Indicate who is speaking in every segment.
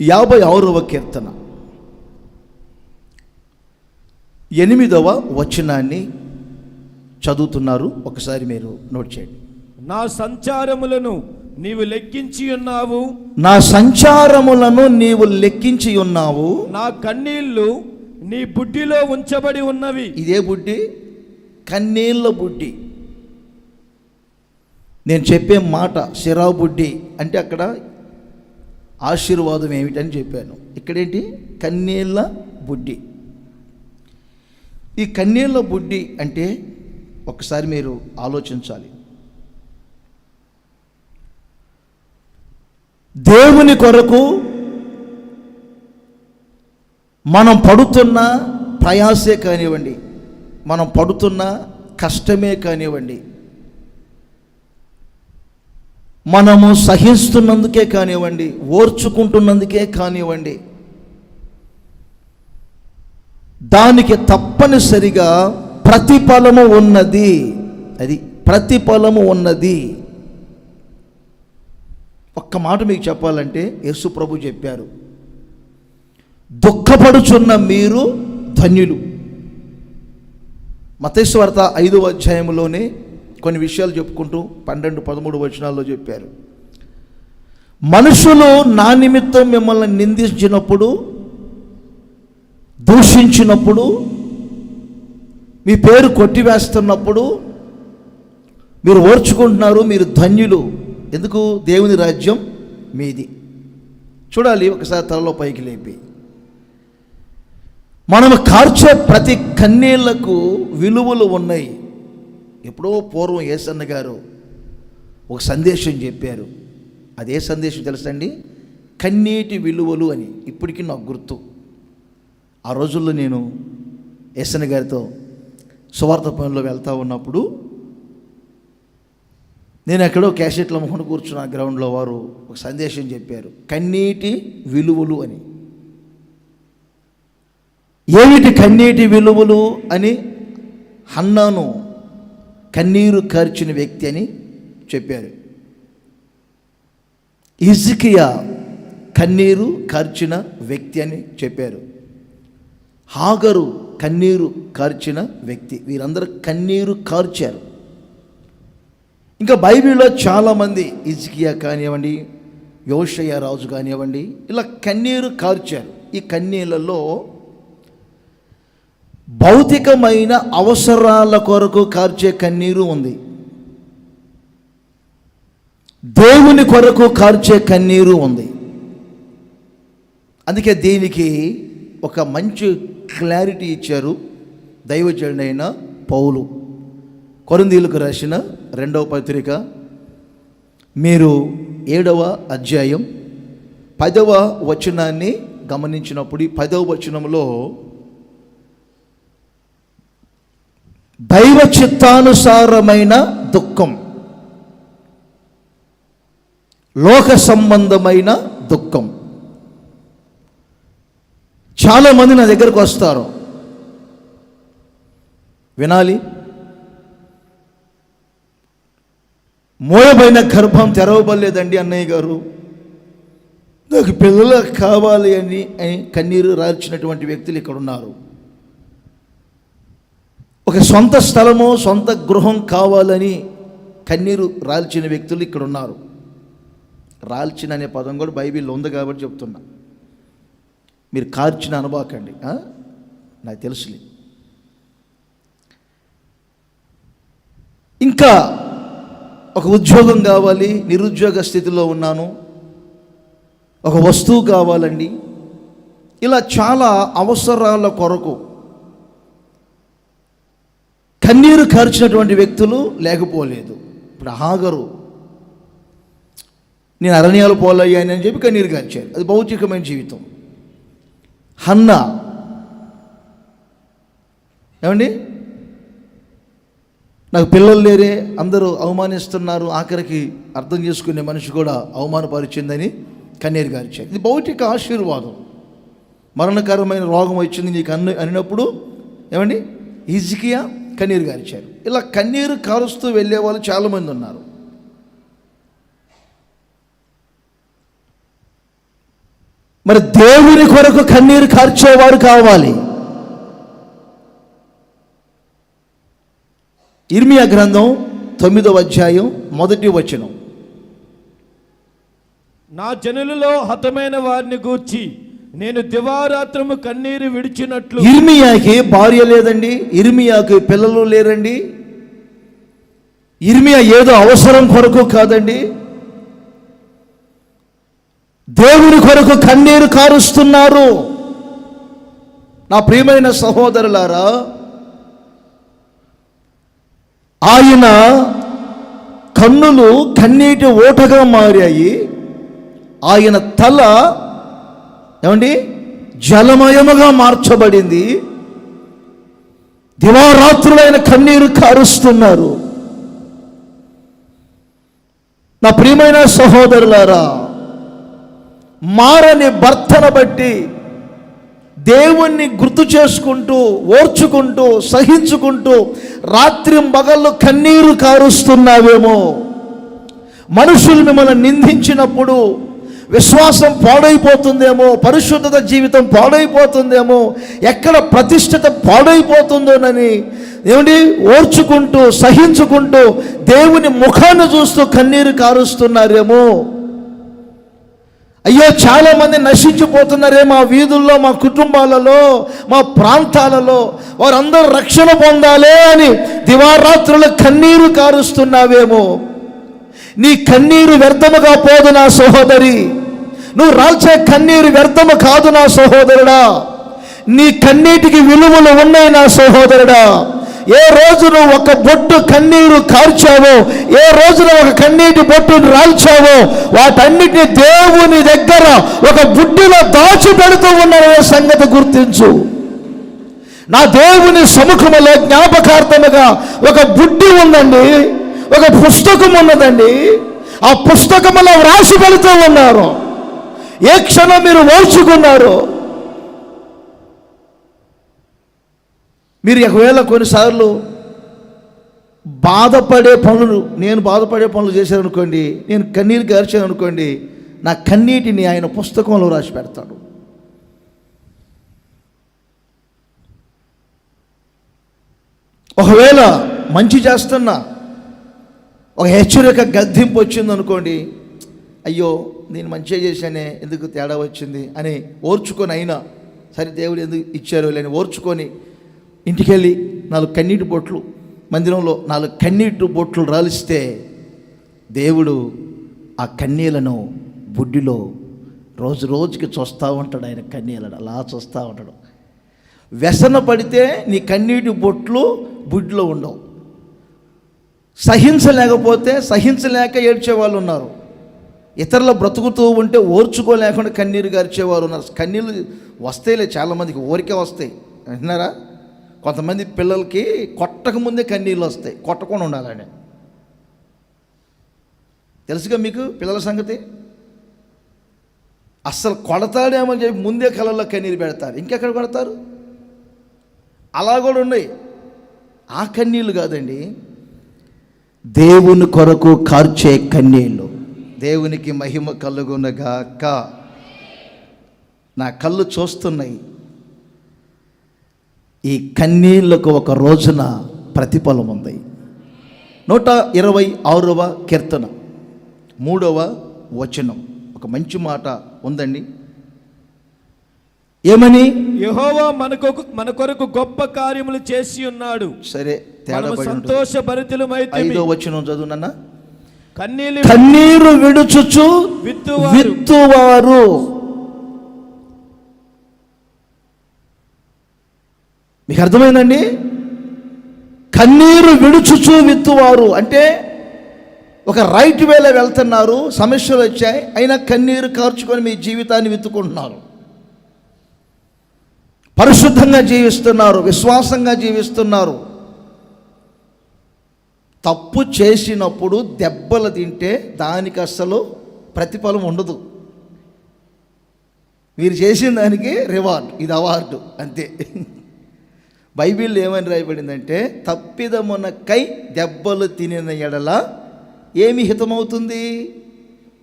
Speaker 1: యాభై ఆరవ కీర్తన ఎనిమిదవ వచనాన్ని చదువుతున్నారు. ఒకసారి మీరు నోట్ చేయండి.
Speaker 2: నా సంచారములను నీవు లెక్కించి ఉన్నావు.
Speaker 1: నా సంచారములను నీవు లెక్కించి ఉన్నావు.
Speaker 2: నా కన్నీళ్ళు నీ బుడ్డిలో ఉంచబడి ఉన్నవి.
Speaker 1: ఇదే బుడ్డి కన్నీళ్ళ బుడ్డి. నేను చెప్పే మాట సిరా బుడ్డి అంటే అక్కడ ఆశీర్వాదం ఏమిటని చెప్పాను. ఇక్కడేంటి? కన్నీళ్ళ బుడ్డి. ఈ కన్నీళ్ళ బుడ్డి అంటే ఒకసారి మీరు ఆలోచించాలి. దేవుని కొరకు మనం పడుతున్న ప్రయాసే కానివ్వండి మనం పడుతున్న కష్టమే కానివ్వండి మనము సహిస్తున్నందుకే కానివ్వండి ఓర్చుకుంటున్నందుకే కానివ్వండి దానికి తప్పనిసరిగా ప్రతిఫలము ఉన్నది. అది ప్రతిఫలము ఉన్నది. ఒక్క మాట మీకు చెప్పాలంటే యేసు ప్రభు చెప్పారు దుఃఖపడుచున్న మీరు ధన్యులు. మతేశ్వార్త ఐదవ అధ్యాయంలోనే కొన్ని విషయాలు చెప్పుకుంటూ పన్నెండు పదమూడు వచనాల్లో చెప్పారు. మనుషులు నా నిమిత్తం మిమ్మల్ని నిందించినప్పుడు దూషించినప్పుడు మీ పేరు కొట్టివేస్తున్నప్పుడు మీరు ఓర్చుకుంటున్నారు మీరు ధన్యులు. ఎందుకు? దేవుని రాజ్యం మీది. చూడాలి ఒకసారి తలలో పైకి లేపి. మనం కార్చే ప్రతి కన్నీళ్ళకు విలువలు ఉన్నాయి. ఎప్పుడో పూర్వం ఏసన్న గారు ఒక సందేశం చెప్పారు. అదే సందేశం తెలుసండి? కన్నీటి విలువలు అని. ఇప్పటికీ నాకు గుర్తు. ఆ రోజుల్లో నేను ఎస్ఎన్ గారితో సువార్త పనిలో వెళ్తూ ఉన్నప్పుడు నేను ఎక్కడో క్యాసెట్లు అమ్ముకుని కూర్చున్న గ్రౌండ్లో వారు ఒక సందేశం చెప్పారు. కన్నీటి విలువలు అని. ఏమిటి కన్నీటి విలువలు అని? హన్నాను కన్నీరు కార్చిన వ్యక్తి అని చెప్పారు. ఇజ్కియా కన్నీరు కార్చిన వ్యక్తి అని చెప్పారు. హాగరు కన్నీరు కార్చిన వ్యక్తి. వీరందరూ కన్నీరు కార్చారు. ఇంకా బైబిల్లో చాలామంది ఇజ్కియా కానివ్వండి యోషయ్య రాజు కానివ్వండి ఇలా కన్నీరు కార్చారు. ఈ కన్నీళ్ళలో భౌతికమైన అవసరాల కొరకు కార్చే కన్నీరు ఉంది. దేవుని కొరకు కార్చే కన్నీరు ఉంది. అందుకే దీనికి ఒక మంచి క్లారిటీ ఇచ్చారు దైవజనుడైన పౌలు. కొరందీలకు రాసిన రెండవ పత్రిక. మీరు ఏడవ అధ్యాయం పదవ వచనాన్ని గమనించినప్పుడు ఈ పదవ వచనంలో దైవ చిత్తానుసారమైన దుఃఖం. లోక సంబంధమైన దుఃఖం. చాలామంది నా దగ్గరకు వస్తారు. వినాలి. మోయబైన గర్భం తెరవబడలేదండి అన్నయ్య గారు. నాకు పిల్లలు కావాలి అని అని కన్నీరు రాల్చినటువంటి వ్యక్తులు ఇక్కడ ఉన్నారు ఒక సొంత స్థలము సొంత గృహం కావాలని కన్నీరు రాల్చిన వ్యక్తులు ఇక్కడ ఉన్నారు రాల్చిన అనే పదం కూడా బైబిల్లో ఉంది కాబట్టి చెప్తున్నా. మీరు కార్చిన అనుభవకండి నాకు తెలుసులే. ఇంకా ఒక ఉద్యోగం కావాలి నిరుద్యోగ స్థితిలో ఉన్నాను. ఒక వస్తువు కావాలండి. ఇలా చాలా అవసరాల కొరకు కన్నీరు కార్చినటువంటి వ్యక్తులు లేకపోలేదు. ఇప్పుడు హాగరు నేను అరణ్యాలు పోలయ్యాను అని చెప్పి కన్నీరు కార్చారు. అది భౌతికమైన జీవితం. హన్న. ఏమండి? నాకు పిల్లలు లేరే అందరూ అవమానిస్తున్నారు ఆఖరికి అర్థం చేసుకునే మనిషి కూడా అవమానపరిచిందని కన్నీరు గారిచారు ఇది భౌతిక ఆశీర్వాదం. మరణకరమైన రోగం వచ్చింది నీకు అన్న అనినప్పుడు ఏమండి? ఈజికియా కన్నీరు గారిచారు ఇలా కన్నీరు కారుస్తూ వెళ్ళే వాళ్ళు చాలామంది ఉన్నారు. మరి దేవుని కొరకు కన్నీరు కార్చేవారు కావాలి. ఇర్మియా గ్రంథం తొమ్మిదవ అధ్యాయం మొదటి వచనం.
Speaker 2: నా జనులలో హతమైన వారిని గూర్చి నేను దివారాత్రము కన్నీరు విడిచినట్లు
Speaker 1: ఇర్మియాకి భార్య లేదండి ఇర్మియాకి పిల్లలు లేరండి. ఇర్మియా ఏదో అవసరం కొరకు కాదండి. దేవుని కొరకు కన్నీరు కారుస్తున్నారు. నా ప్రియమైన సహోదరులారా ఆయన కన్నులు కన్నీటి ఓటగా మారాయి. ఆయన తల ఏమండి? జలమయముగా మార్చబడింది. దివారాత్రులైన కన్నీరు కారుస్తున్నారు. నా ప్రియమైన సహోదరులారా మారని భర్తను బట్టి దేవుణ్ణి గుర్తు చేసుకుంటూ ఓర్చుకుంటూ సహించుకుంటూ రాత్రి మగళ్ళు కన్నీరు కారుస్తున్నావేమో. మనుషులు మిమ్మల్ని నిందించినప్పుడు విశ్వాసం పాడైపోతుందేమో పరిశుద్ధత జీవితం పాడైపోతుందేమో ఎక్కడ ప్రతిష్టత పాడైపోతుందోనని ఏమిటి ఓర్చుకుంటూ సహించుకుంటూ దేవుని ముఖాన్ని చూస్తూ కన్నీరు కారుస్తున్నారేమో. అయ్యో చాలామంది నశించిపోతున్నారే మా వీధుల్లో మా కుటుంబాలలో మా ప్రాంతాలలో. వారందరూ రక్షణ పొందాలే అని దివారాత్రులు కన్నీరు కారుస్తున్నావేమో. నీ కన్నీరు వ్యర్థముగా పోదు నా సహోదరి. నువ్వు రాల్చే కన్నీరు వ్యర్థము కాదు నా సహోదరుడా. నీ కన్నీటికి విలువలు ఉన్నాయి నా సహోదరుడా. ఏ రోజు నువ్వు ఒక బొట్టు కన్నీరు కార్చావో ఏ రోజున ఒక కన్నీటి బొట్టును రాల్చావో వాటన్నిటిని దేవుని దగ్గర ఒక బుడ్డిలో దాచి పెడుతూ ఉన్నారనే సంగతి గుర్తించు. నా దేవుని సముఖములో జ్ఞాపకార్థముగా ఒక బుడ్డి ఉందండి ఒక పుస్తకం ఉన్నదండి. ఆ పుస్తకములో వ్రాసి పెడుతూ ఉన్నారు. ఏ క్షణం మీరు ఓర్చుకున్నారు మీరు ఒకవేళ కొన్నిసార్లు బాధపడే పనులు నేను బాధపడే పనులు చేశాననుకోండి నేను కన్నీరు గార్చాను అనుకోండి నా కన్నీటిని ఆయన పుస్తకంలో రాసి పెడతాడు. ఒకవేళ మంచి చేస్తున్నా ఒక హెచ్చరిక గద్దింపు వచ్చింది అనుకోండి అయ్యో నేను మంచిగా చేశానే ఎందుకు తేడా వచ్చింది అని ఓర్చుకొని అయినా సరే దేవుడు ఎందుకు ఇచ్చారో లేని ఓర్చుకొని ఇంటికెళ్ళి నాలుగు కన్నీటి బొట్లు మందిరంలో నాలుగు కన్నీటి బొట్లు రాలిస్తే దేవుడు ఆ కన్నీలను బుడ్డిలో రోజు రోజుకి చూస్తూ ఉంటాడు ఆయన కన్నీలను అలా చూస్తూ ఉంటాడు. వ్యసన పడితే నీ కన్నీటి బొట్లు బుడ్డిలో ఉండవు. సహించలేకపోతే సహించలేక ఏడ్చే వాళ్ళు ఉన్నారు. ఇతరుల బ్రతుకుతూ ఉంటే ఓర్చుకోలేకుండా కన్నీరు గార్చేవారు ఉన్నారు. కన్నీళ్ళు వస్తాయిలే చాలామందికి ఊరికే వస్తాయి. విన్నారా? కొంతమంది పిల్లలకి కొట్టక ముందే కన్నీళ్ళు వస్తాయి. కొట్టకుండా ఉండాలని. తెలుసుగా మీకు పిల్లల సంగతి? అస్సలు కొడతాడేమో అని చెప్పి ముందే కళ్ళల్లో కన్నీరు పెడతారు. ఇంకెక్కడ కొడతారు? అలా కూడా ఉన్నాయి. ఆ కన్నీళ్ళు కాదండి దేవుని కొరకు కార్చే కన్నీళ్ళు. దేవునికి మహిమ కలుగునగాక నా కళ్ళు చూస్తున్నాయి. ఈ కన్నీళ్ళకు ఒక రోజున ప్రతిఫలం ఉంది. నూట ఇరవై ఆరవ కీర్తన మూడవ వచనం. ఒక మంచి మాట ఉందండి. ఏమని?
Speaker 2: యెహోవా మనకు మన కొరకు గొప్ప కార్యములు చేసి ఉన్నాడు.
Speaker 1: సరే తేడా.
Speaker 2: సంతోష భరితులమైతే
Speaker 1: ఐదో వచనం చదువునన్నా కన్నీరు విడుచుచు
Speaker 2: విత్తువారు.
Speaker 1: మీకు అర్థమైందండి? కన్నీరు విడుచుచు విత్తువారు. అంటే ఒక రైట్ వేలో వెళ్తున్నారు సమస్యలు వచ్చాయి అయినా కన్నీరు కార్చుకొని మీ జీవితాన్ని విత్తుకుంటున్నారు. పరిశుద్ధంగా జీవిస్తున్నారు విశ్వాసంగా జీవిస్తున్నారు. తప్పు చేసినప్పుడు దెబ్బలు తింటే దానికి అస్సలు ప్రతిఫలం ఉండదు. మీరు చేసిన దానికి రివార్డ్ ఇది అవార్డు అంతే. బైబిల్ ఏమని రాయబడిందంటే తప్పిదమునకై దెబ్బలు తినిన ఎడల ఏమి హితమవుతుంది?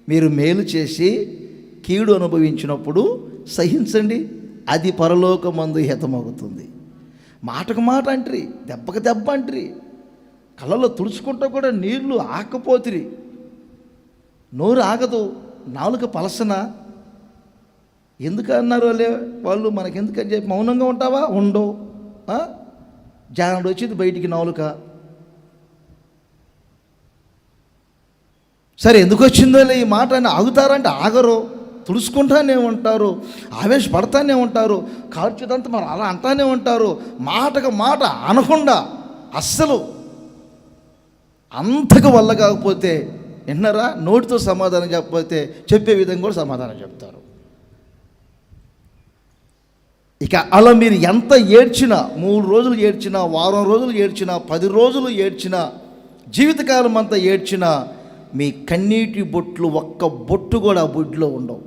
Speaker 1: మీరు మేలు చేసి కీడు అనుభవించినప్పుడు సహించండి అది పరలోకమందు హితమవుతుంది. మాటకు మాట అంట్రి దెబ్బకు దెబ్బ అంట్రి. కళ్ళలో తుడుచుకుంటూ కూడా నీళ్ళు ఆకపోతిరి. నోరు ఆగదు నాలుక పలసన. ఎందుకు అన్నారు వాళ్ళే? వాళ్ళు మనకెందుకని చెప్పి మౌనంగా ఉంటావా? ఉండవు. ఆ? జానుడు వచ్చింది బయటికి నాలుక. సరే ఎందుకు వచ్చిందో ఈ మాట అని ఆగుతారంటే ఆగరు. తుడుచుకుంటానే ఉంటారు ఆవేశపడతానే ఉంటారు కాల్చుదంతా మరి అలా అంటానే ఉంటారు. మాటకు మాట అనకుండా అస్సలు అంతకు వల్ల కాకపోతే విన్నారా? నోటితో సమాధానం చెప్పకపోతే చెప్పే విధంగా కూడా సమాధానం చెప్తారు. ఇక అలా మీరు ఎంత ఏడ్చినా మూడు రోజులు ఏడ్చినా వారం రోజులు ఏడ్చినా పది రోజులు ఏడ్చినా జీవితకాలం అంతా ఏడ్చినా మీ కన్నీటి బొట్లు ఒక్క బొట్టు కూడా ఆ బొట్టులో ఉండవు.